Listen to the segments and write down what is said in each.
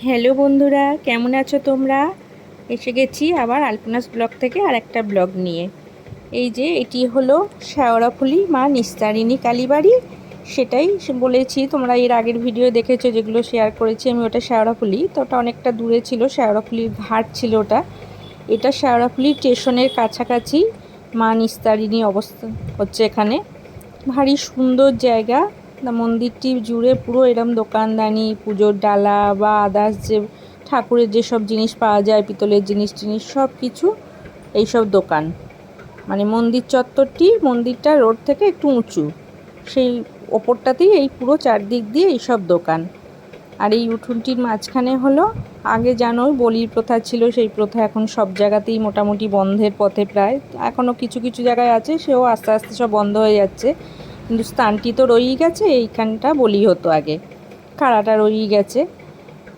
Hello বন্ধুরা, কেমন আছো তোমরা? এসে গেছি আবার আলপনাস ব্লগ থেকে আর একটা ব্লগ নিয়ে। এই যে, এটি হলো শেওড়াফুলি মা নিস্তারিণী কালীবাড়ি। সেটাই বলেছি, তোমরা এর আগের ভিডিও দেখেছ যেগুলো শেয়ার করেছি আমি, ওটা শেওড়াফুলি। তো ওটা অনেকটা দূরে ছিল শেওড়াফুলির ঘাট ছিল ওটা। এটা শেওড়াফুলি স্টেশনের কাছাকাছি মা নিস্তারিণী অবস্থা হচ্ছে এখানে। ভারী সুন্দর জায়গা। মন্দিরটি জুড়ে পুরো এরম দোকানদানি, পুজোর ডালা বা আদার্স যে ঠাকুরের যেসব জিনিস পাওয়া যায়, পিতলের জিনিস টিনিস সব কিছু এইসব দোকান। মানে মন্দির চত্বরটি মন্দিরটা রোড থেকে একটু উঁচু। সেই ওপরটাতেই এই পুরো চারদিক দিয়ে এইসব দোকান। আর এই উঠোনটির মাঝখানে হলো, আগে জানো বলির প্রথা ছিল, সেই প্রথা এখন সব জায়গাতেই মোটামুটি বন্ধের পথে প্রায়। এখনও কিছু কিছু জায়গায় আছে, সেও আস্তে আস্তে সব বন্ধ হয়ে যাচ্ছে। কিন্তু স্থানটি তো রয়েই গেছে, এইখানটা বলি হতো আগে। কারাটা রয়েই গেছে।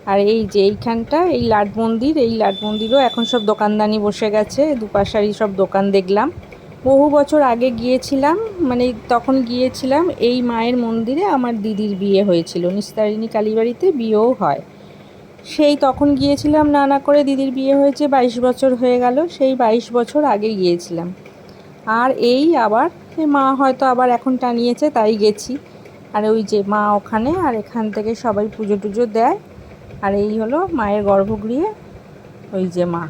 আর এই যে এইখানটা, এই লাট মন্দির, এই লাট মন্দিরও এখন সব দোকানদানি বসে গেছে, দুপাশারই সব দোকান দেখলাম। বহু বছর আগে গিয়েছিলাম মানে তখন গিয়েছিলাম, এই মায়ের মন্দিরে আমার দিদির বিয়ে হয়েছিল। নিস্তারিণী কালীবাড়িতে বিয়েও হয়। সেই তখন গিয়েছিলাম না না করে দিদির বিয়ে হয়েছে, বাইশ বছর হয়ে গেল, সেই বাইশ বছর আগে গিয়েছিলাম। আর এই আবার মা হয়তো আবার এখন টানিয়েছে, তাই গেছি। আর ওই যে মা ওখানে, আর এখান থেকে সবাই পুজো টুজো দেয়। আর এই হলো মায়ের গর্ভগৃহে ওই যে মা।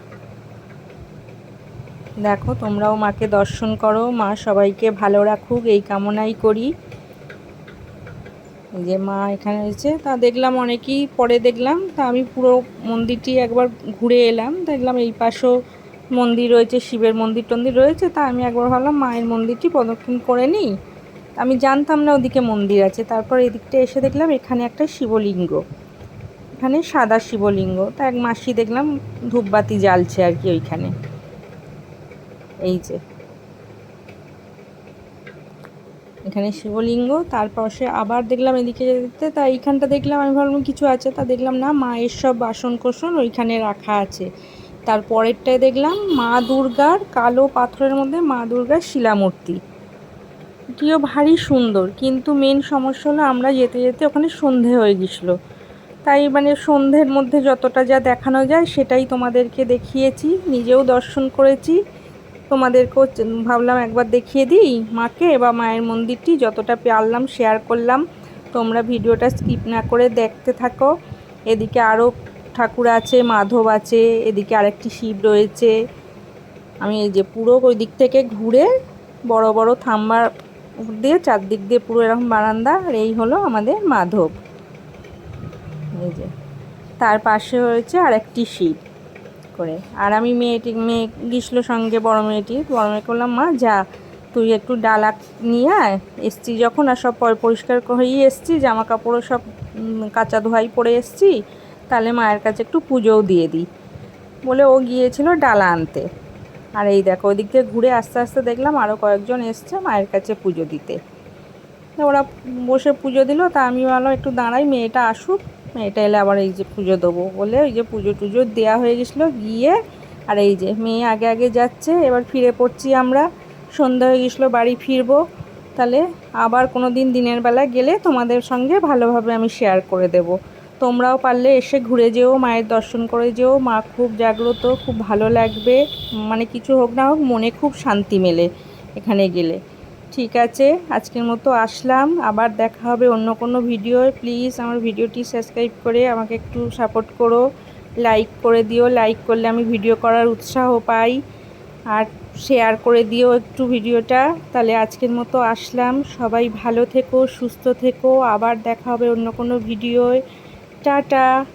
দেখো, তোমরাও মাকে দর্শন করো, মা সবাইকে ভালো রাখুক, এই কামনাই করি। যে মা এখানে রয়েছে, তা দেখলাম অনেকেই, পরে দেখলাম, তা আমি পুরো মন্দিরটি একবার ঘুরে এলাম, দেখলাম এই পাশেও মন্দির রয়েছে, শিবের মন্দির টন্দির রয়েছে, তা আমি একবার ভাবলাম মায়ের মন্দিরটি প্রদক্ষিণ করে নিই। আমি জানতাম না ওদিকে মন্দির আছে, তারপর এদিকটা এসে দেখলাম এখানে একটা শিবলিঙ্গ। এখানে সাদা শিবলিঙ্গ, তা এক মাসি দেখলাম ধূপবাতি জ্বালছে আর কি ওইখানে। এই যে। এখানে শিবলিঙ্গ, তারপর সে আবার দেখলাম এদিকে যেতে, তা এইখানটা দেখলাম আমি ভাবলাম কিছু আছে, তা দেখলাম না, মায়ের সব বাসন কোসন ওইখানে রাখা আছে। তারপরেরটায় দেখলাম মা দুর্গার কালো পাথরের মধ্যে মা দুর্গার শিলামূর্তি। এটিও ভারী সুন্দর, কিন্তু মেন সমস্যা হলো আমরা যেতে যেতে ওখানে সন্ধে হয়ে গেছিল তাই মানে সন্ধ্যের মধ্যে যতটা যা দেখানো যায় সেটাই তোমাদেরকে দেখিয়েছি, নিজেও দর্শন করেছি। তোমাদেরকেও ভাবলাম একবার দেখিয়ে দিই মাকে বা মায়ের মন্দিরটি, যতটা পারলাম শেয়ার করলাম। তোমরা ভিডিওটা স্কিপ না করে দেখতে থাকো। এদিকে আরও ঠাকুর আছে, মাধব আছে, এদিকে আরেকটি শিব রয়েছে। আমি এই যে পুরো ওই দিক থেকে ঘুরে বড় বড় থাম্বার দিয়ে চারদিক দিয়ে পুরো এরকম বারান্দা, আর এই হলো আমাদের মাধব। এই যে, তার পাশে হয়েছে আরেকটি শিব করে। আর আমি মেয়েটি, মেয়ে গিয়েছিল সঙ্গে বড় মেয়েটি বড় মেয়ে বললাম, মা, যা, তুই একটু ডালা নিয়ে আয়। এসছি যখন, আর সব পরিষ্কার হয়েই এসছি, জামা কাপড়ও সব কাঁচা ধোয়াই পরে এসছি। তাহলে মায়ের কাছে একটু পুজোও দিয়ে দিই। বলে ও গিয়েছিল ডালা আনতে। আর এই দেখো, ওদিক দিয়ে ঘুরে আস্তে আস্তে দেখলাম আরও কয়েকজন এসছে মায়ের কাছে পুজো দিতে। ওরা বসে পুজো দিল, তা আমি ভাবলাম একটু দাঁড়াই, মেয়েটা আসুক। মেয়েটা এলে আবার এই যে পুজো দেবো বলে ওই যে পুজো টুজো দেওয়া হয়ে গেছিল, গিয়ে আর এই যে মেয়ে আগে আগে যাচ্ছে, এবার ফিরে পড়ছি আমরা। সন্ধ্যা হয়ে গেছিল, বাড়ি ফিরবো। তাহলে আবার কোনো দিন দিনের বেলা গেলে তোমাদের সঙ্গে ভালোভাবে আমি শেয়ার করে দেব। তোমরাও পারলে এসে ঘুরে যেও, মায়ের দর্শন করে যেও। মা খুব জাগ্রত, খুব ভালো লাগবে। মানে কিছু হোক না হোক, মনে খুব শান্তি মেলে এখানে গেলে। ঠিক আছে, আজকের মতো আসলাম। আবার দেখা হবে অন্য কোনো ভিডিও প্লিজ আমার ভিডিওটি সাবস্ক্রাইব করে আমাকে একটু সাপোর্ট করো। লাইক করে দিও। লাইক করলে আমি ভিডিও করার উৎসাহ পাই। আর শেয়ার করে দিও একটু ভিডিওটা। তাহলে আজকের মতো আসলাম। সবাই ভালো থেকো, সুস্থ থেকো। আবার দেখা হবে অন্য কোনো ভিডিওয়। 渣渣